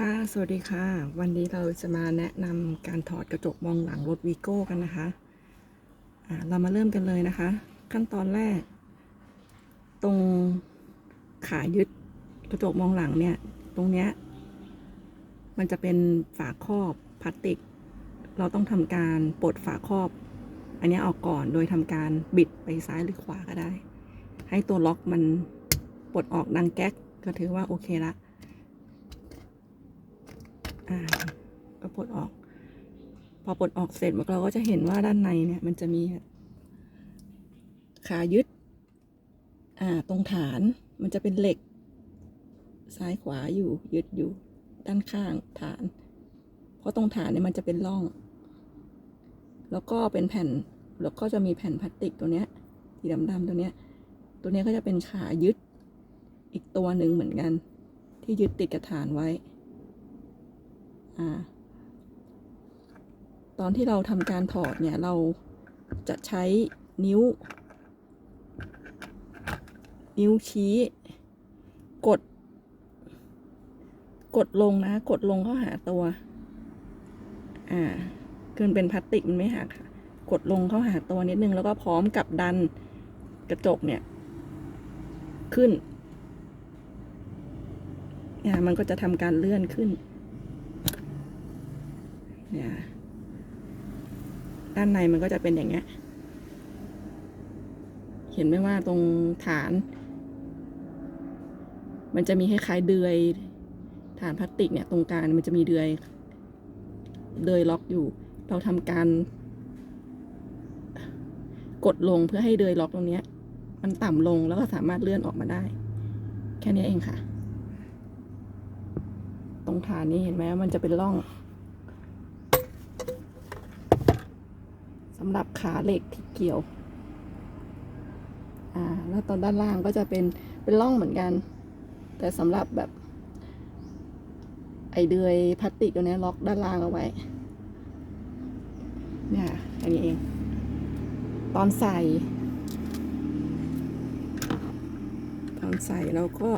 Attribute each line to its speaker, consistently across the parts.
Speaker 1: ค่ะ สวัสดีค่ะ วันนี้เราจะมาแนะนำการถอดกระจกมองหลังรถวีโก้กันนะคะอ่าเรามาเริ่มกันเลยนะคะ ขั้นตอนแรก ตรงขายึดกระจกมองหลังเนี่ย ตรงเนี้ย มันจะเป็นฝาครอบพลาสติก เราต้องทำการปลดฝาครอบ อันนี้ออกก่อนโดยทำการบิดไปซ้ายหรือขวาก็ได้ ให้ตัวล็อกมันปลดออกดังแก๊กก็ถือว่าโอเคละ อ่าก็ปลดออก พอปลดออกเสร็จเราก็จะเห็นว่าด้านในเนี่ย มันจะมีขายึด อ่า ตรงฐานมันจะเป็นเหล็ก ซ้ายขวาอยู่ ยึดอยู่ ด้านข้างฐาน เพราะตรงฐานเนี่ยมันจะเป็นร่อง แล้วก็เป็นแผ่น แล้วก็จะมีแผ่นพลาสติกตัวเนี้ยสีดำๆตัวเนี้ย ตัวเนี้ยก็จะเป็นขายึดอีกตัวหนึ่งเหมือนกัน ที่ยึดติดกับฐานไว้ ตอนที่เราทำการถอดเนี่ยเราจะใช้นิ้ว นิ้วชี้ กด กดลงนะ กดลงเข้าหาตัว อ่าคือมันเป็นพลาสติกมันไม่หักค่ะ กดลงเข้าหาตัวนิดนึง แล้วก็พร้อมกับดันกระจกเนี่ย ขึ้นเนี่ยมันก็จะทำการเลื่อนขึ้น เนี่ยด้านในมันก็จะเป็นอย่างเงี้ย เห็นไหมว่าตรงฐาน มันจะมีคล้ายๆเดือย ฐานพลาสติกเนี่ย ตรงกลางมันจะมีเดือย เดือยล็อกอยู่ เราทำการ กดลงเพื่อให้เดือยล็อกตรงเนี้ยมันต่ำลงแล้วก็สามารถเลื่อนออกมาได้ แค่นี้เองค่ะ ตรงฐานนี้เห็นไหมว่ามันจะเป็นร่อง สำหรับขาเหล็กที่เกี่ยว อ่า แล้วตอนด้านล่างก็จะเป็นเป็นร่องเหมือนกัน แต่สำหรับแบบ ไอเดือยพลาสติกตัวนี้ล็อกด้านล่างเอาไว้ เนี่ยอันนี้เอง ตอนใส่ ตอนใส่เราก็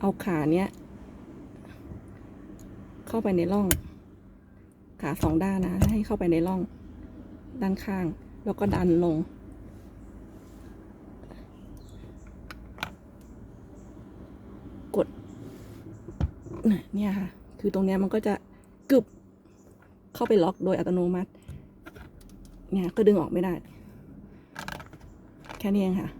Speaker 1: เอาขาเนี้ย เข้าไปในร่อง ขาสองด้านนะ ให้เข้าไปในร่องด้านข้าง แล้วก็ดันลง กดเนี่ยค่ะ คือตรงเนี้ยมันก็จะกึบเข้าไปล็อกโดยอัตโนมัติ เนี่ยก็ดึงออกไม่ได้ แค่นี้เองค่ะ